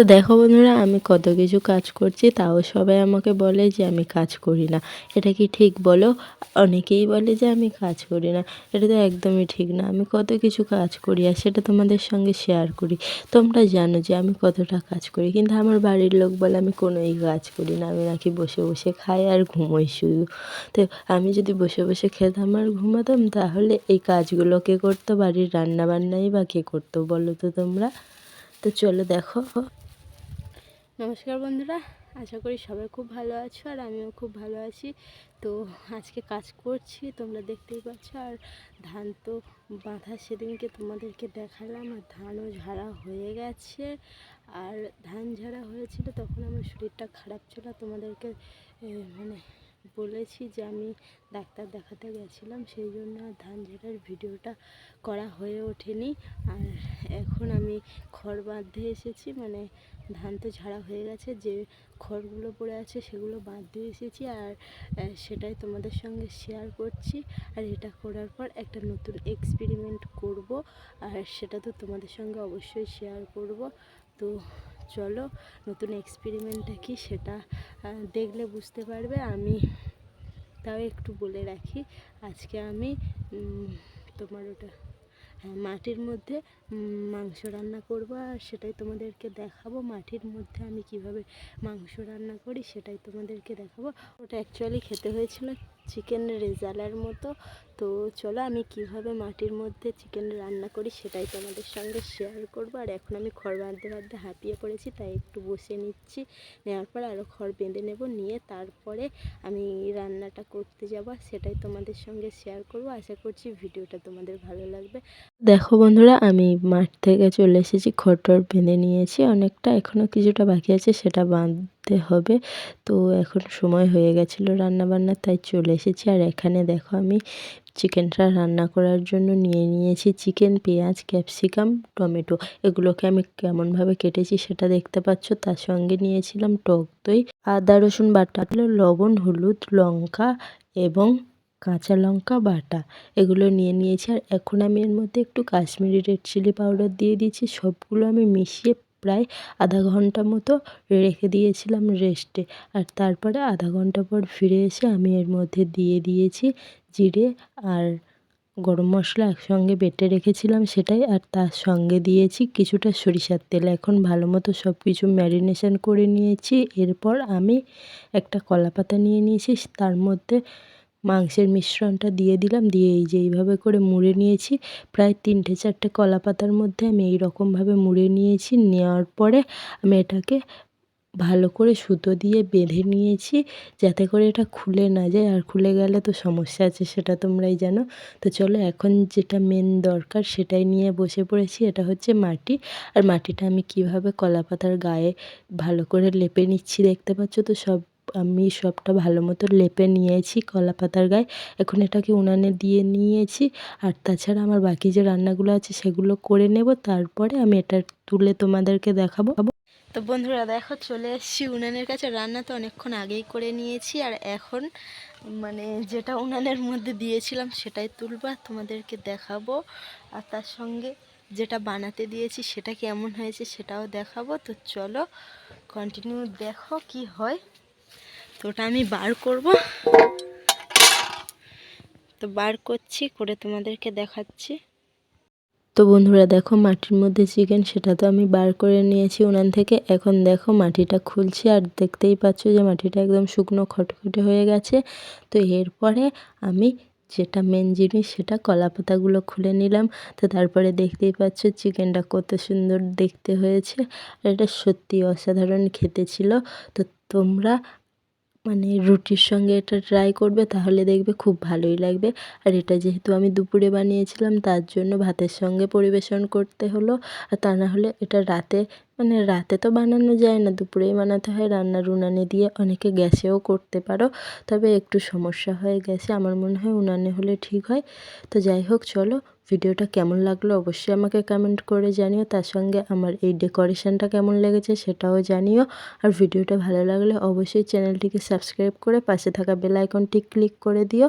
তো দেখো বন্ধুরা, আমি কত কিছু কাজ করছি, তাও সবাই আমাকে বলে যে আমি কাজ করি না। এটা কি ঠিক বলো? অনেকেই বলে যে আমি কাজ করি না। এটা তো একদমই ঠিক না। আমি কত কিছু কাজ করি আর সেটা তোমাদের সঙ্গে শেয়ার করি। তোমরা জানো যে আমি কতটা কাজ করি। কিন্তু আমার বাড়ির লোক বলে আমি কোনোই কাজ করি না। আমি নাকি বসে বসে খাই আর ঘুমোই শুধু। তো আমি যদি বসে বসে খেতাম আর ঘুমাতাম, তাহলে এই কাজগুলো কে করতো? বাড়ির রান্নাবান্নাই বা কে করতো বলো তো তোমরা? তো চলো দেখো। নমস্কার বন্ধুরা, আশা করি সবাই খুব ভালো আছো আর আমিও খুব ভালো আছি। তো আজকে কাজ করছি, তোমরা দেখতেই পাচ্ছ, আর ধান তো বাঁধা সেদিনকে তোমাদেরকে দেখালাম, আর ধানও ঝাড়া হয়ে গেছে। আর ধান ঝাড়া হয়েছিল তখন আমার শরীরটা খারাপ ছিল, তোমাদেরকে মানে বলেছি যে আমি ডাক্তার দেখাতে গেছিলাম, সেই জন্য আর ধান ঝাড়ার ভিডিওটা করা হয়ে ওঠেনি। আর এখন আমি খড় বাঁধতে এসেছি মানে ধান তো ঝাড়া হয়ে গেছে, যে খড়গুলো পড়ে আছে সেগুলো বাঁধতে এসেছি আর সেটাই তোমাদের সঙ্গে শেয়ার করছি। আর এটা করার পর একটা নতুন এক্সপেরিমেন্ট করব, আর সেটা তো তোমাদের সঙ্গে অবশ্যই শেয়ার করব। তো চলো, নতুন এক্সপেরিমেন্টটা কি সেটা দেখলে বুঝতে পারবে। আমি তাও একটু বলে রাখি, আজকে আমি তোমার ওটা হ্যাঁ মাটির মধ্যে মাংস রান্না করব আর সেটাই তোমাদেরকে দেখাবো। মাটির মধ্যে আমি কীভাবে মাংস রান্না করি সেটাই তোমাদেরকে দেখাবো। ওটা অ্যাকচুয়ালি খেতে হয়েছিল চিকেন রেজালার মতো। তো চলো আমি কীভাবে মাটির মধ্যে চিকেন রান্না করি সেটাই তোমাদের সঙ্গে শেয়ার করব। আর এখন আমি খড় বাঁধতে বাঁধতে হাঁপিয়ে পড়েছি, তাই একটু বসে নিচ্ছি। নেওয়ার পর আরও খড় বেঁধে নেব, নিয়ে তারপরে আমি রান্নাটা করতে যাব সেটাই তোমাদের সঙ্গে শেয়ার করব। আশা করছি ভিডিওটা তোমাদের ভালো লাগবে। দেখো বন্ধুরা, আমি মাঠ থেকে চলে এসেছি, খড় টড় বেঁধে নিয়েছি অনেকটা এখনও কিছুটা বাকি আছে, সেটা বাঁধতে হবে। তো এখন সময় হয়ে গেছিল রান্নাবান্না, তাই চলে এসেছি। আর এখানে দেখো আমি চিকেনটা রান্না করার জন্য নিয়ে নিয়েছি। চিকেন, পেঁয়াজ, ক্যাপসিকাম, টমেটো এগুলোকে আমি কেমনভাবে কেটেছি সেটা দেখতে পাচ্ছ। তার সঙ্গে নিয়েছিলাম টক দই, আদা, রসুন বাটা, লবণ, হলুদ, লঙ্কা এবং কাঁচা লঙ্কা বাটা এগুলো নিয়ে নিয়েছি। আর এখন আমি এর মধ্যে একটু কাশ্মীরি রেড চিলি পাউডার দিয়ে দিয়েছি। সবগুলো আমি মিশিয়ে প্রায় আধা ঘণ্টা মতো রেখে দিয়েছিলাম রেস্টে। আর তারপরে আধা ঘণ্টা পর ফিরে এসে আমি এর মধ্যে দিয়ে দিয়েছি জিরে আর গরম মশলা একসঙ্গে বেটে রেখেছিলাম সেটাই। আর তার সঙ্গে দিয়েছি কিছুটা সরিষার তেল। এখন ভালো মতো সব কিছু ম্যারিনেশন করে নিয়েছি। এরপর আমি একটা কলা পাতা নিয়ে নিয়েছি। তার মধ্যে মাংসের মিশ্রণটা দিয়ে দিলাম, দিয়ে এই যে এইভাবে করে মুড়ে নিয়েছি। প্রায় তিনটে চারটে কলা পাতার মধ্যে আমি এই রকমভাবে মুড়ে নিয়েছি। নেওয়ার পরে আমি এটাকে ভালো করে সুতো দিয়ে বেঁধে নিয়েছি যাতে করে এটা খুলে না যায়। আর খুলে গেলে তো সমস্যা আছে, সেটা তোমরাই জানো। তো চলো এখন যেটা মেন দরকার সেটাই নিয়ে বসে পড়েছি, এটা হচ্ছে মাটি। আর মাটিটা আমি কীভাবে কলা পাতার গায়ে ভালো করে লেপে নিচ্ছি দেখতে পাচ্ছ? তো সব আমি সবটা ভালো মতো লেপে নিয়েছি, কলা পাতার গায়ে। এখন এটাকে উনানে দিয়ে নিয়েছি আর তাছাড়া আমার বাকি যে রান্নাগুলো আছে সেগুলো করে নেব। তারপরে আমি এটা তুলে তোমাদেরকে দেখাবো। তো বন্ধুরা দেখো, চলে এসেছি উনানের কাছে। রান্না তো অনেকক্ষণ আগেই করে নিয়েছি আর এখন মানে যেটা উনানের মধ্যে দিয়েছিলাম সেটাই তুলবা তোমাদেরকে দেখাবো। আর তার সঙ্গে যেটা বানাতে দিয়েছি সেটা কেমন হয়েছে সেটাও দেখাবো। তো চলো কন্টিনিউ দেখো কি হয়। তো ওটা আমি বার করব। তো বার করছি, করে তোমাদেরকে দেখাচ্ছি। তো বন্ধুরা দেখো মাটির মধ্যে চিকেন সেটা তো আমি বার করে নিয়েছি উনান থেকে। এখন দেখো মাটিটা খুলছি আর দেখতেই পাচ্ছ যে মাটিটা একদম শুকনো খটখটে হয়ে গেছে। তো এরপরে আমি যেটা মেন জিনিস, সেটা কলা পাতাগুলো খুলে নিলাম। তো তারপরে দেখতেই পাচ্ছ চিকেনটা কত সুন্দর দেখতে হয়েছে। আর এটা সত্যি অসাধারণ খেতে ছিল। তো তোমরা মানে রুটির সঙ্গে এটা ট্রাই করবে তাহলে দেখবে খুব ভালোই লাগবে। আর এটা যেহেতু আমি দুপুরে বানিয়েছিলাম তার জন্য ভাতের সঙ্গে পরিবেশন করতে হলো। আর তা না হলে এটা রাতে মানে রাতে তো বানানো যায় না, দুপুরেই বানাতে হয় রান্নার উনানে দিয়ে অনেকে গ্যাসেও করতে পারো। তবে একটু সমস্যা হয়ে গেছে, আমার মনে হয় উনানে হলে ঠিক হয়। তো যাই হোক, চলো, ভিডিওটা কেমন লাগল অবশ্যই আমাকে কমেন্ট করে জানিও। তার সঙ্গে আমার এই ডেকোরেশনটা কেমন লেগেছে সেটাও জানিও। আর ভিডিওটা ভালো লাগলে অবশ্যই চ্যানেলটিকে সাবস্ক্রাইব করে পাশে থাকা বেল আইকনটি ক্লিক করে দিও।